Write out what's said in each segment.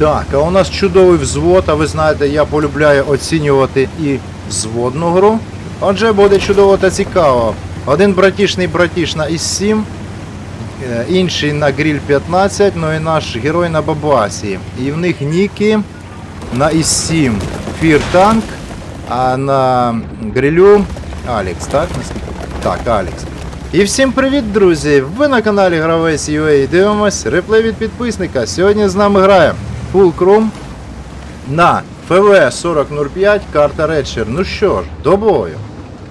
Так, а у нас чудовий взвод, а ви знаєте, я полюбляю оцінювати і взводну гру. Отже, буде чудово та цікаво. Один братішний братіш на ІС-7, е, інший на гріль 15, ну і наш герой на Бабасі. І в них ніки на ІС-7 Фір Танк, а на грилю Алекс, так? Так, Алекс. І всім привіт, друзі! Ви на каналі Гравець UA дивимось реплей від підписника. Сьогодні з нами грає Fulcrum на ФВ 4005 карта Редшер. Ну що ж, до бою.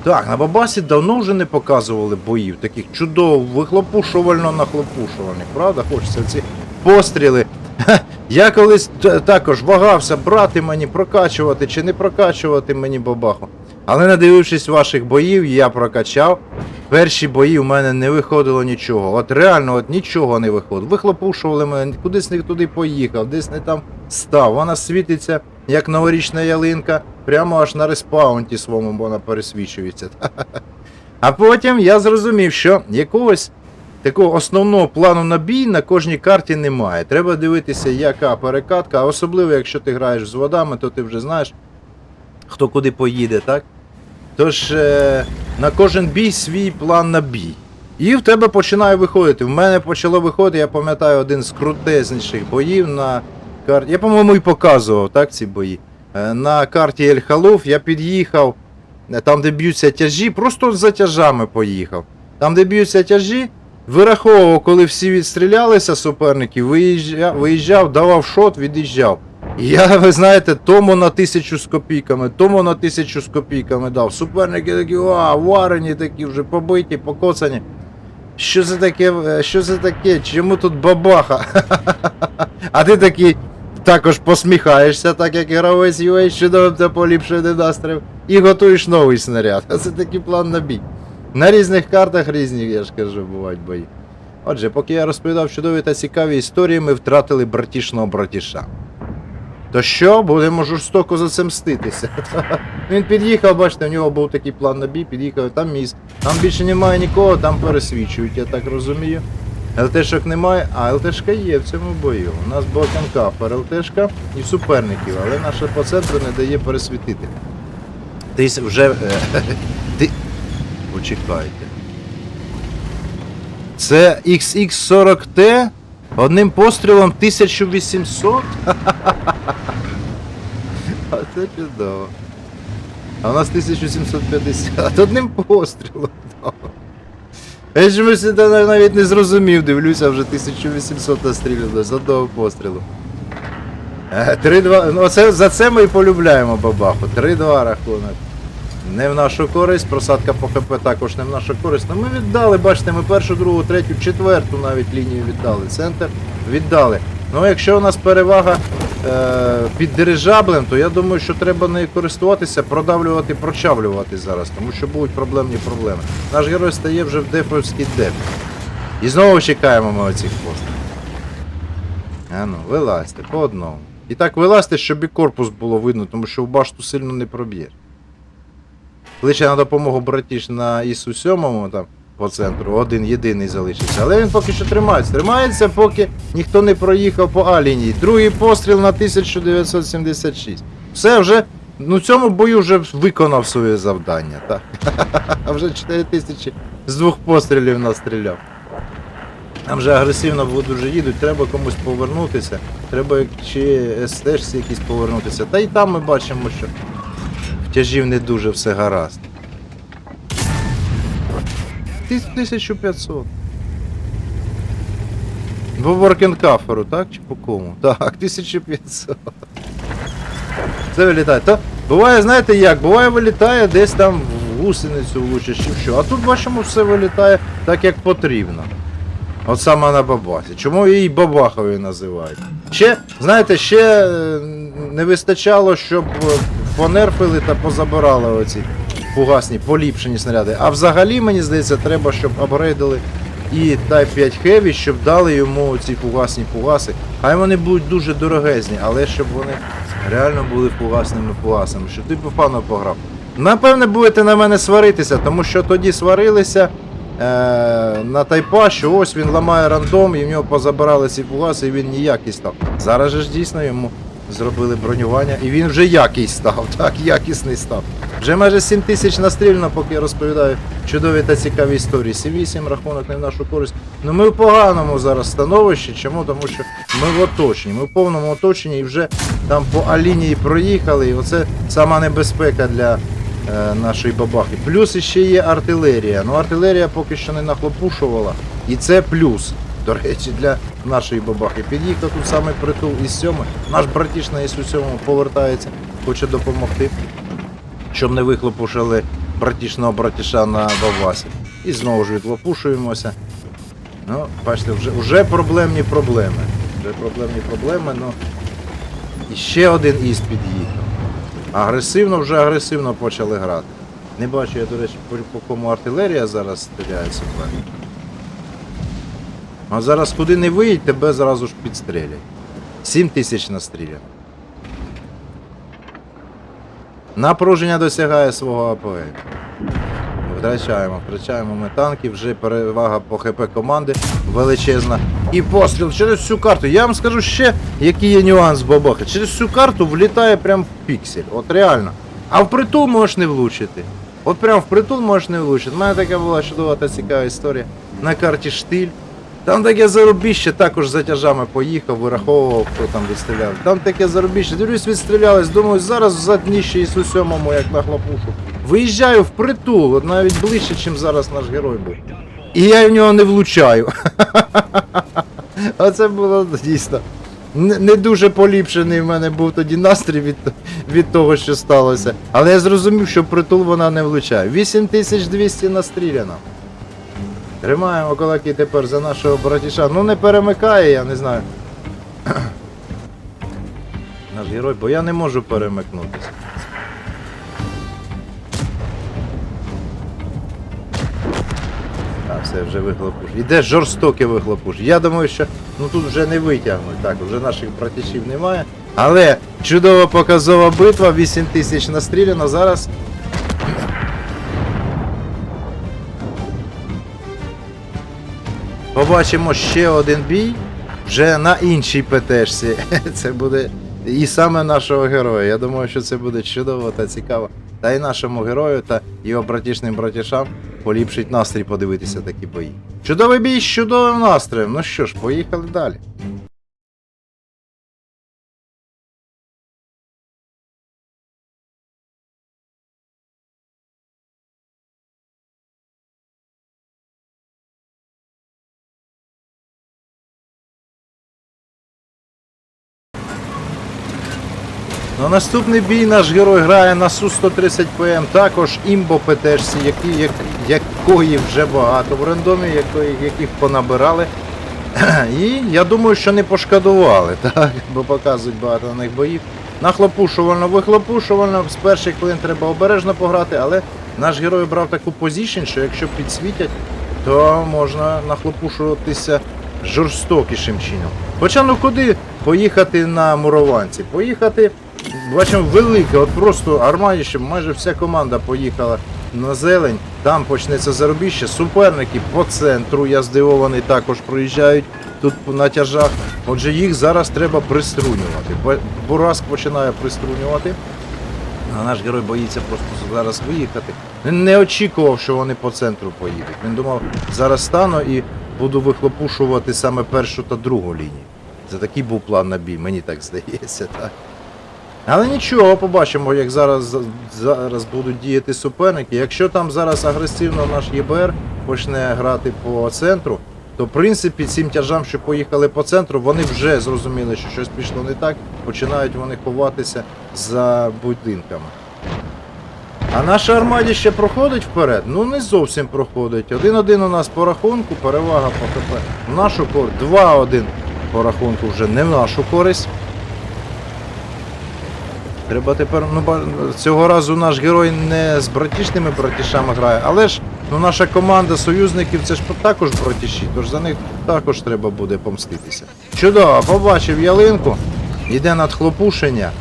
Так, на Бабасі давно вже не показували боїв, таких чудово вихлопушувально нахлопушувальних, правда? Хочеться ці постріли. Я колись також вагався брати мені, прокачувати чи не прокачувати мені бабаху. Але не дивившись ваших боїв, я прокачав. Перші бої в мене не виходило нічого. От реально от нічого не виходило. Вихлопушували мене, кудись не туди поїхав, десь не там став. Вона світиться, як новорічна ялинка, прямо аж на респаунті своєму вона пересвічується. А потім я зрозумів, що якогось такого основного плану на бій на кожній карті немає. Треба дивитися, яка перекатка, особливо, якщо ти граєш з водами, то ти вже знаєш, хто куди поїде, так? Тож е, на кожен бій свій план на бій. І в тебе починає виходити. В мене почало виходити, я пам'ятаю, один з крутезніших боїв на карті. Я, по-моєму, і показував так, ці бої. Е, на карті Ель Халуф я під'їхав, е, там, де б'ються тяжі, просто за тяжами поїхав. Там, де б'ються тяжі, вираховував, коли всі відстрілялися суперники, виїжджав, виїжджав давав шот, від'їжджав. Я, ви знаєте, тому на тисячу з копійками, тому на тисячу з копійками дав. Суперники такі, а, варені такі вже побиті, покоцані. Що це таке? е, Що це таке? Чому тут бабаха? А ти такий також посміхаєшся, так як гравець UA, чудово тебе поліпшує настрій, і готуєш новий снаряд. Це такий план на бій. На різних картах різні, я ж кажу, бувають бої. Отже, поки я розповідав чудові та цікаві історії, ми втратили братішного братіша. То що, будемо жорстоко за це мститися. Він під'їхав, бачите, у нього був такий план на бій, під'їхав, там міст. Там більше немає нікого, там пересвічують, я так розумію. ЛТшок немає, а ЛТшка є в цьому бою. У нас Балканкафер ЛТшка і суперників, але наша по центру не дає пересвітити. Ти вже. е, Ти. Почекайте. Це XX40T одним пострілом 1800? А це чудово. А у нас 1750 одним пострілом. Я це нав- навіть не зрозумів, дивлюся, вже 1800 настрілено з одного пострілу. Е, 3-2. Ну, оце, за це ми і полюбляємо бабаху. 3-2 рахунок. Не в нашу користь, просадка по ХП також не в нашу користь. Ну ми віддали, бачите, ми першу, другу, третю, четверту навіть лінію віддали. Центр віддали. Ну якщо у нас перевага е, під дирижаблем, то я думаю, що треба нею користуватися, продавлювати, прочавлювати зараз, тому що будуть проблемні проблеми. Наш герой стає вже в дефовський деп. І знову чекаємо ми оцих постів. А ну, вилазьте по одному. І так вилазьте, щоб і корпус було видно, тому що в башту сильно не проб'єш. Кличе на допомогу братіш на ІСу 7 там по центру, один єдиний залишився. Але він поки що тримається. Тримається, поки ніхто не проїхав по А лінії. Другий постріл на 1976. Все вже. Ну, в цьому бою вже виконав своє завдання, так. А вже 4000 з двох пострілів настріляв. Там вже агресивно дуже їдуть, треба комусь повернутися. Треба чи СТшці якісь повернутися. Та й там ми бачимо, що в тяжів не дуже все гаразд. Ти- 1500. По Воркенкаферу, так? Чи по кому? Так, 1500. Це вилітає. Та буває, знаєте як, буває вилітає десь там в гусеницю влучиш чи що. А тут бачимо, все вилітає так, як потрібно. От саме на бабасі. Чому її бабаховою називають? Ще, знаєте, ще е, не вистачало, щоб е, понерфили та позабирали оці фугасні, поліпшені снаряди. А взагалі, мені здається, треба, щоб апгрейдили і Type 5 Heavy, щоб дали йому ці фугасні фугаси. Хай вони будуть дуже дорогезні, але щоб вони реально були фугасними фугасами, щоб ти погано пограв. Напевне, будете на мене сваритися, тому що тоді сварилися е, на тайпа, що ось він ламає рандом, і в нього позабирали ці фугаси, і він ніякий став. Зараз же ж дійсно йому зробили бронювання, і він вже який став, так, якісний став. Вже майже 7 тисяч настріляно, поки я розповідаю чудові та цікаві історії. 7-8 рахунок не в нашу користь. Ну ми в поганому зараз становищі. Чому? Тому що ми в оточенні. Ми в повному оточенні і вже там по А-лінії проїхали. І оце сама небезпека для е, нашої бабахи. Плюс іще є артилерія. Ну артилерія поки що не нахлопушувала. І це плюс. До речі, для нашої бабахи. Під'їхав тут саме притул із сьоми. Наш братіш на із сьомому повертається, хоче допомогти щоб не вихлопушили братішного братіша на Бавасі. І знову ж відлопушуємося. Ну, бачите, вже, вже проблемні проблеми. Вже проблемні проблеми, ну. І ще один із під'їхав. Агресивно, вже агресивно почали грати. Не бачу я, до речі, по, кому артилерія зараз стріляє суперник. А зараз куди не виїдь, тебе зразу ж підстрілять. 7 тисяч настріляно. Напруження досягає свого апогею. Втрачаємо, втрачаємо ми танки, вже перевага по ХП команди величезна. І постріл через всю карту. Я вам скажу ще, який є нюанс бабаха. Через всю карту влітає прям в піксель. От реально. А в притул можеш не влучити. От прям в притул можеш не влучити. У мене така була чудова та цікава історія. На карті штиль. Там таке заробіще також за тяжами поїхав, вираховував, хто там відстріляв. Там таке заробіще. Дивлюсь, відстрілялись, думаю, зараз в задніще із сьомому, як на хлопушу. Виїжджаю в притул, навіть ближче, ніж зараз наш герой був. І я в нього не влучаю. Оце було дійсно. Не дуже поліпшений в мене був тоді настрій від, від того, що сталося. Але я зрозумів, що притул вона не влучає. 8200 настріляно. Тримаємо кулаки тепер за нашого братіша. Ну не перемикає, я не знаю. Наш герой, бо я не можу перемикнутися. А, все, вже вихлопуш. Іде жорстокий вихлопуш. Я думаю, що ну тут вже не витягнуть. Так, вже наших братішів немає. Але чудова показова битва, 8 тисяч настріляно. Зараз Побачимо ще один бій вже на іншій ПТшці. Це буде і саме нашого героя. Я думаю, що це буде чудово та цікаво. Та й нашому герою та його братішним братішам поліпшить настрій подивитися такі бої. Чудовий бій з чудовим настроєм. Ну що ж, поїхали далі. Ну, наступний бій наш герой грає на Су-130 ПМ, також імбо ПТшці, які, як, якої вже багато в рандомі, якої, яких понабирали. І я думаю, що не пошкодували, так? бо показують багато на них боїв. Нахлопушувально, вихлопушувально, з перших хвилин треба обережно пограти, але наш герой брав таку позицію, що якщо підсвітять, то можна нахлопушуватися жорстокішим чином. Хоча ну куди поїхати на мурованці? Поїхати, бачимо, велике, от просто армадіще, майже вся команда поїхала на зелень, там почнеться заробіще, суперники по центру, я здивований, також проїжджають тут на тяжах. Отже, їх зараз треба приструнювати. Бураск починає приструнювати. А наш герой боїться просто зараз виїхати. Він не очікував, що вони по центру поїдуть. Він думав, зараз стану і буду вихлопушувати саме першу та другу лінію. Це такий був план на бій, мені так здається, так. Але нічого, побачимо, як зараз, зараз будуть діяти суперники. Якщо там зараз агресивно наш ЄБР почне грати по центру, то в принципі цим тяжам, що поїхали по центру, вони вже зрозуміли, що щось пішло не так, починають вони ховатися за будинками. А наша армаді ще проходить вперед? Ну не зовсім проходить. 1-1 у нас по рахунку, перевага по ХП. В нашу користь. 2-1 по рахунку вже не в нашу користь. Треба тепер, ну цього разу наш герой не з братішними братішами грає, але ж ну, наша команда союзників це ж також братіші, тож за них також треба буде помститися. Чудово, побачив ялинку, йде надхлопушення.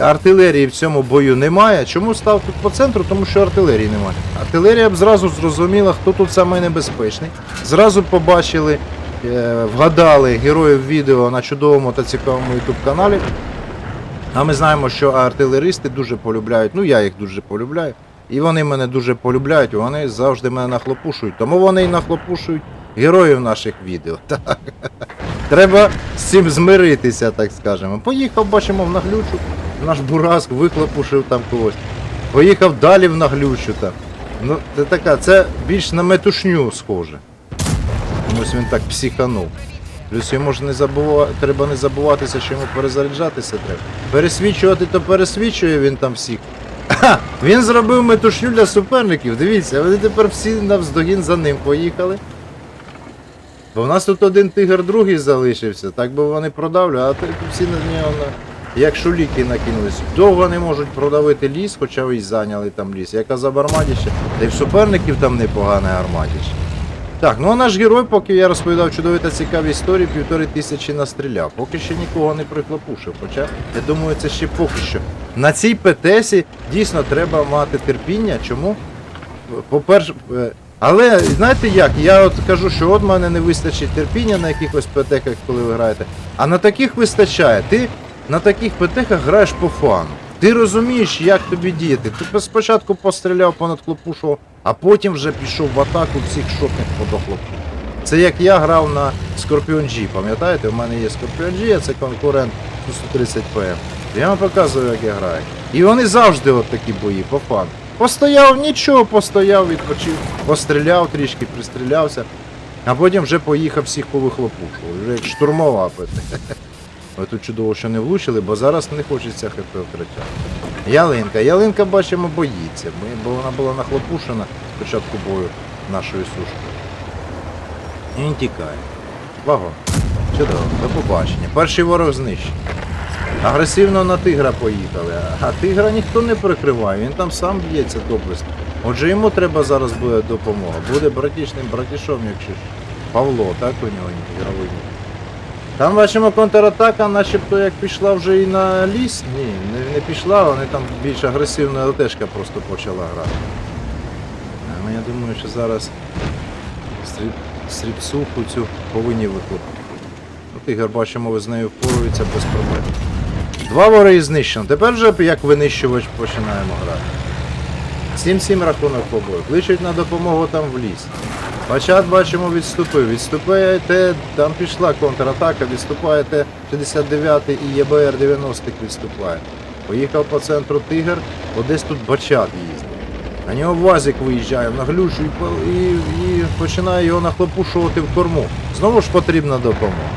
Артилерії в цьому бою немає. Чому став тут по центру? Тому що артилерії немає. Артилерія б зразу зрозуміла, хто тут самий небезпечний. Зразу побачили, е, вгадали героїв відео на чудовому та цікавому YouTube каналі. А ми знаємо, що артилеристи дуже полюбляють. Ну я їх дуже полюбляю. І вони мене дуже полюбляють, вони завжди мене нахлопушують. Тому вони і нахлопушують героїв наших відео. Так. Треба з цим змиритися, так скажемо. Поїхав, бачимо, в наглючу. Наш бураск вихлопушив там когось. Поїхав далі в наглючу там. Ну, це така, це більш на метушню схоже. Комусь він так психанув. Плюс йому ж не забува... треба не забуватися, що йому перезаряджатися треба. Пересвічувати, то пересвічує він там всіх. Ха! Він зробив метушню для суперників. Дивіться, вони тепер всі навздогін за ним поїхали. Бо в нас тут один тигр другий залишився, так би вони продавлю, а всі на нього як шуліки накинулись. Довго не можуть продавити ліс, хоча ви й зайняли там ліс. Я казав армадіще, та й в суперників там непогане армадіще. Так, ну а наш герой, поки я розповідав чудові та цікаві історії, півтори тисячі настріляв. Поки ще нікого не прихлопушив. Хоча, я думаю, це ще поки що. На цій ПТСі дійсно треба мати терпіння. Чому? По-перше, е, але знаєте як? Я от кажу, що от мене не вистачить терпіння на якихось ПТХах, коли ви граєте. А на таких вистачає. Ти на таких ПТХах граєш по фану. Ти розумієш, як тобі діяти. Ти спочатку постріляв понад клопушого, а потім вже пішов в атаку всіх шотних подохлопу. Це як я грав на Scorpion G, пам'ятаєте? У мене є Scorpion G, а це конкурент 130 PM. Я вам показую, як я граю. І вони завжди от такі бої, по. Постояв, нічого, постояв, відпочив, постріляв трішки, пристрілявся, а потім вже поїхав всіх повихлопушував. Вже як штурмова тут чудово, що не влучили, бо зараз не хочеться хп втрачати. Ялинка. Ялинка, бачимо, боїться, бо вона була нахлопушена з початку бою нашою сушкою. І він тікає. Вагон. Чудово, до побачення. Перший ворог знищений. Агресивно на тигра поїхали, а тигра ніхто не прикриває, він там сам б'ється доблесно. Отже, йому треба зараз буде допомога. Буде братішним братішом, якщо ж. Павло, так у нього нік. Там бачимо контратака, начебто як пішла вже і на ліс. Ні, не, не пішла, вони там більш агресивна ЛТшка просто почала грати. А я думаю, що зараз стрібсуху цю повинні викликати. Ну, тигр, бачимо, з нею впорується без проблем. Два вори знищено. Тепер вже як винищувач починаємо грати. 7-7 рахунок по бою. Кличуть на допомогу там в ліс. Бачат бачимо відступив. Відступаєте, там пішла контратака, відступаєте 69 і ЄБР 90 відступає. Поїхав по центру тигр, десь тут бачат їздить. На нього Вазик виїжджає в наглючу і, і, і починає його нахлопушувати в корму. Знову ж потрібна допомога.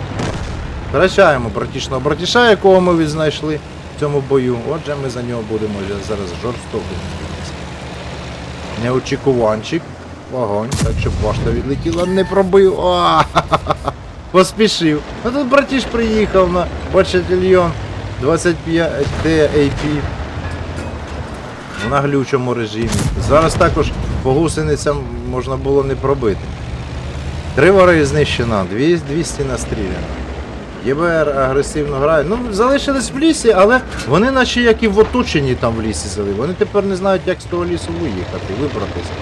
Втрачаємо братішного братіша, якого ми відзнайшли в цьому бою. Отже, ми за нього будемо зараз жорстоко. Неочікуванчик. Вогонь, так щоб башта відлетіла, не пробив. О, поспішив. А тут братіш приїхав на бачательйон 25 AP в наглючому режимі. Зараз також по гусеницям можна було не пробити. Три вори знищено, 200 настріляно. ЄБР агресивно грає. Ну, залишились в лісі, але вони наче як і в оточенні там в лісі зали. Вони тепер не знають, як з того лісу виїхати, вибратися.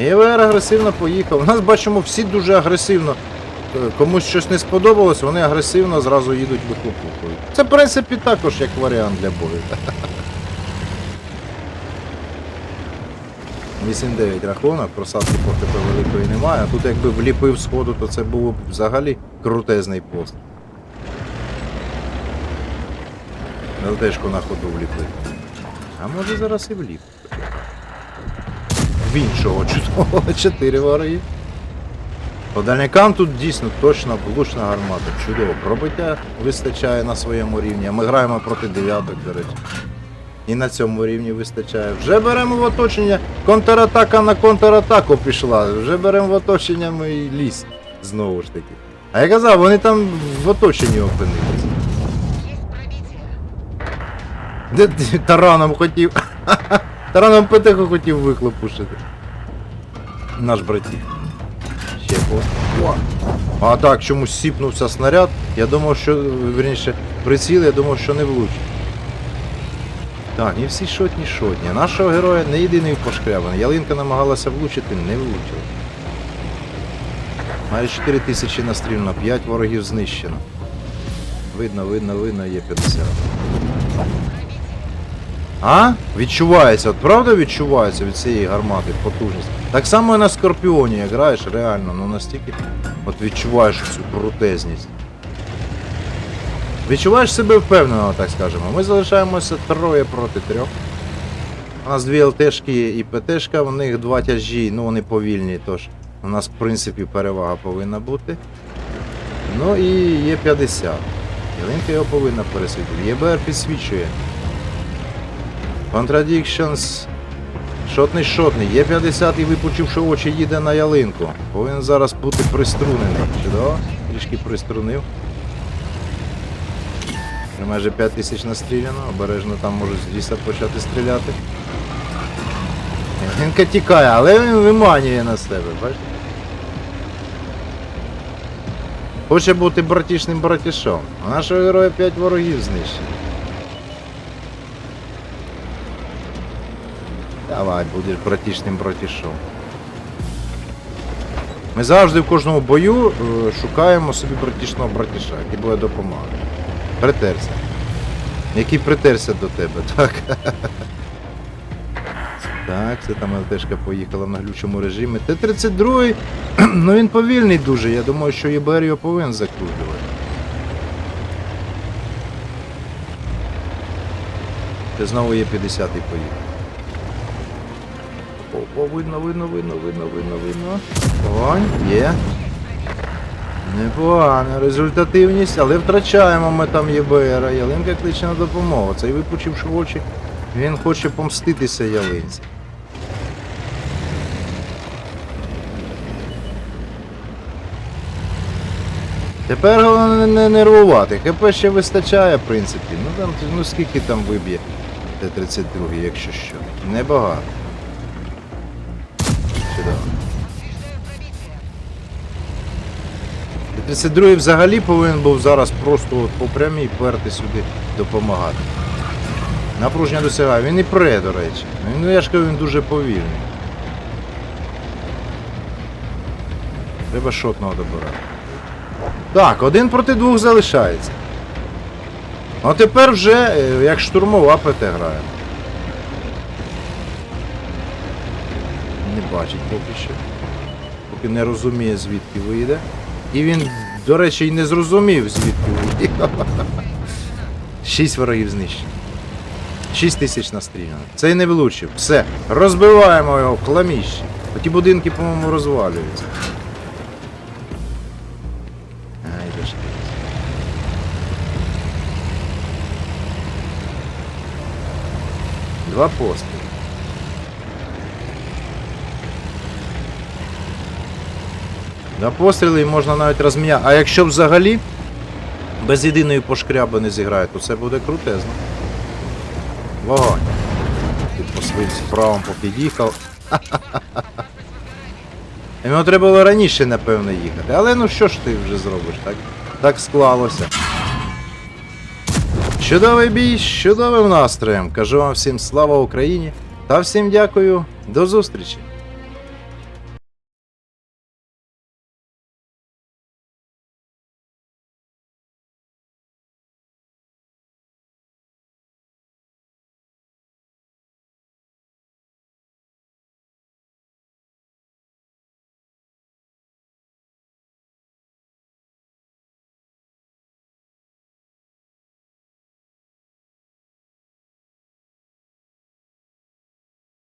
ЄБР агресивно поїхав. У нас бачимо всі дуже агресивно. Е, Комусь щось не сподобалось, вони агресивно зразу їдуть виклопухують. Це, в принципі, також як варіант для бою. 8-9 рахунок, просадки поки то великої немає. А тут якби вліпив сходу, то це був взагалі крутезний пост. ЛТшку на ходу вліпив. А може зараз і вліп. В іншого чудового 4 вороги. По дальникам тут дійсно точно влучна гармата. Чудово. Пробиття вистачає на своєму рівні. А ми граємо проти дев'яток, до речі. І на цьому рівні вистачає. Вже беремо в оточення. Контратака на контратаку пішла. Вже беремо в оточення ми ліс. Знову ж таки. А я казав, вони там в оточенні опинились. Де ти тараном хотів. Тараном ПТХ хотів вихлопушити. Наш братів. Ще пост. О! А так, чомусь сіпнувся снаряд. Я думав, що, верніше, приціл, я думав, що не влучить. Так, і всі шотні шотні. Нашого героя не єдиний пошкрябаний. Ялинка намагалася влучити, не влучила. Майже 4 тисячі настріляно, 5 ворогів знищено. Видно, видно, видно, є 50. А? Відчувається, от правда відчувається від цієї гармати потужність. Так само і на Скорпіоні граєш, реально, ну настільки от відчуваєш цю крутезність. Відчуваєш себе впевнено, так скажемо. Ми залишаємося троє проти трьох. У нас дві ЛТшки і ПТшка, у них два тяжі, ну вони повільні, тож у нас в принципі перевага повинна бути. Ну і є 50. Ялинка його повинна пересвітити. ЄБР підсвічує. Contradictions. Шотний шотний. Є 50 і випучивши очі, їде на ялинку. Повинен зараз бути приструнений. Чудово? Трішки приструнив. Майже 5 тисяч настріляно, обережно там можуть з ліса почати стріляти. Ялинка тікає, але він виманює на себе, бачите? Хоче бути братішним братішом. У нашого героя 5 ворогів знищено. Давай, будеш братішним братішом. Ми завжди в кожному бою е, шукаємо собі братішного братіша, який буде допомагати. Притерся. Який притерся до тебе, так? Так, це там ЛТшка поїхала на глючому режимі. Т-32, ну він повільний дуже, я думаю, що ЄБР його повинен закружувати. Це знову є 50-й поїхав. О, видно, видно, видно, видно, видно, видно. Огонь, є. Непогана результативність, але втрачаємо ми там ЄБР. Ялинка кличе на допомогу. Цей випучивши очі, він хоче помститися ялинці. Тепер головне не нервувати. ХП ще вистачає, в принципі. Ну там ну скільки там виб'є Т-32, якщо що. Небагато. Чудово. Т-32 взагалі повинен був зараз просто от по прямій перти сюди допомагати. Напруження досягає. Він і пре, до речі. Ну я ж кажу, він дуже повільний. Треба шотного добирати. Так, один проти двох залишається. А тепер вже е, як штурмова ПТ граємо. Бачить поки що. Поки не розуміє звідки вийде. І він, до речі, і не зрозумів, звідки вийде. Шість ворогів знищено. Шість тисяч настріляно. Цей не влучив. Все. Розбиваємо його в хламіщі. Ті будинки, по-моєму, розвалюються. Ай, ж. Два постріли. На постріли можна навіть розміняти. А якщо взагалі без єдиної пошкряби не зіграє, то це буде крутезно. Вогонь. Ти по своїм справам попід'їхав. Йому треба було раніше, напевно, їхати. Але ну що ж ти вже зробиш, так? Так склалося. Чудовий бій, з чудовим настроєм. Кажу вам всім слава Україні та всім дякую. До зустрічі!